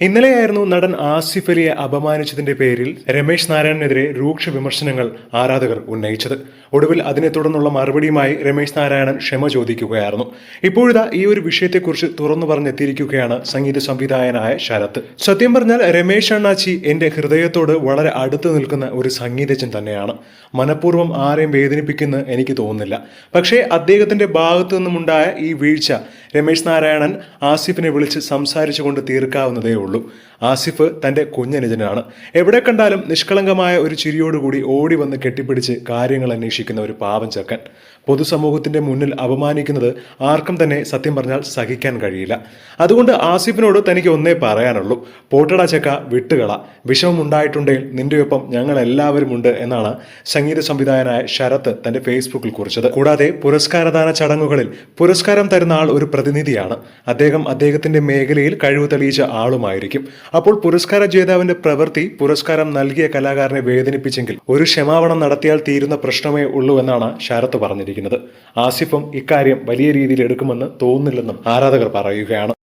ഇന്നലെയായിരുന്നു നടൻ ആസിഫ് അലിയെ അപമാനിച്ചതിന്റെ പേരിൽ രമേശ് നാരായണനെതിരെ രൂക്ഷ വിമർശനങ്ങൾ ആരാധകർ ഉന്നയിച്ചത്. ഒടുവിൽ അതിനെ തുടർന്നുള്ള മറുപടിയുമായി രമേശ് നാരായണൻ ക്ഷമ ചോദിക്കുകയായിരുന്നു. ഇപ്പോഴിതാ ഈ ഒരു വിഷയത്തെക്കുറിച്ച് തുറന്നു പറഞ്ഞെത്തിയിരിക്കുകയാണ് സംഗീത സംവിധായകനായ ശരത്. സത്യം പറഞ്ഞാൽ രമേശ് അണ്ണാച്ചി എന്റെ ഹൃദയത്തോട് വളരെ അടുത്ത് നിൽക്കുന്ന ഒരു സംഗീതജ്ഞൻ തന്നെയാണ്. മനഃപൂർവം ആരെയും വേദനിപ്പിക്കുന്ന എനിക്ക് തോന്നുന്നില്ല. പക്ഷേ അദ്ദേഹത്തിന്റെ ഭാഗത്തു നിന്നുമുണ്ടായ ഈ വീഴ്ച രമേശ് നാരായണൻ ആസിഫിനെ വിളിച്ച് സംസാരിച്ചുകൊണ്ട് തീർക്കാവുന്നതേ ഉള്ളൂ. ആസിഫ് തന്റെ കുഞ്ഞനുജനാണ് എവിടെ കണ്ടാലും നിഷ്കളങ്കമായ ഒരു ചിരിയോടുകൂടി ഓടി വന്ന് കെട്ടിപ്പിടിച്ച് കാര്യങ്ങൾ അന്വേഷിക്കുന്ന ഒരു പാവം ചെക്കൻ പൊതുസമൂഹത്തിന്റെ മുന്നിൽ അപമാനിക്കുന്നത് ആർക്കും തന്നെ സത്യം പറഞ്ഞാൽ സഹിക്കാൻ കഴിയില്ല. അതുകൊണ്ട് ആസിഫിനോട് തനിക്ക് ഒന്നേ പറയാനുള്ളൂ. പോട്ടട ചക്ക വിട്ടുകള. വിഷമമുണ്ടായിട്ടുണ്ടെങ്കിൽ നിന്റെ ഒപ്പം ഞങ്ങൾ എല്ലാവരും ഉണ്ട് എന്നാണ് സംഗീത സംവിധായകനായ ശരത് തന്റെ ഫേസ്ബുക്കിൽ കുറിച്ചത്. കൂടാതെ പുരസ്കാരദാന ചടങ്ങുകളിൽ പുരസ്കാരം തരുന്ന ആൾ ഒരു പ്രതിനിധിയാണ്. അദ്ദേഹം അദ്ദേഹത്തിന്റെ മേഖലയിൽ കഴിവ് തെളിയിച്ച ആളുമായിരിക്കും. അപ്പോൾ പുരസ്കാര ജേതാവിന്റെ പ്രവൃത്തി പുരസ്കാരം നൽകിയ കലാകാരനെ വേദനിപ്പിച്ചെങ്കിൽ ഒരു ക്ഷമാപണം നടത്തിയാൽ തീരുന്ന പ്രശ്നമേ ഉള്ളൂ എന്നാണ് ശരത് പറഞ്ഞിരിക്കുന്നത്. ആസിഫും ഇക്കാര്യം വലിയ രീതിയിൽ എടുക്കുമെന്ന് തോന്നുന്നില്ലെന്നും ആരാധകർ പറയുകയാണ്.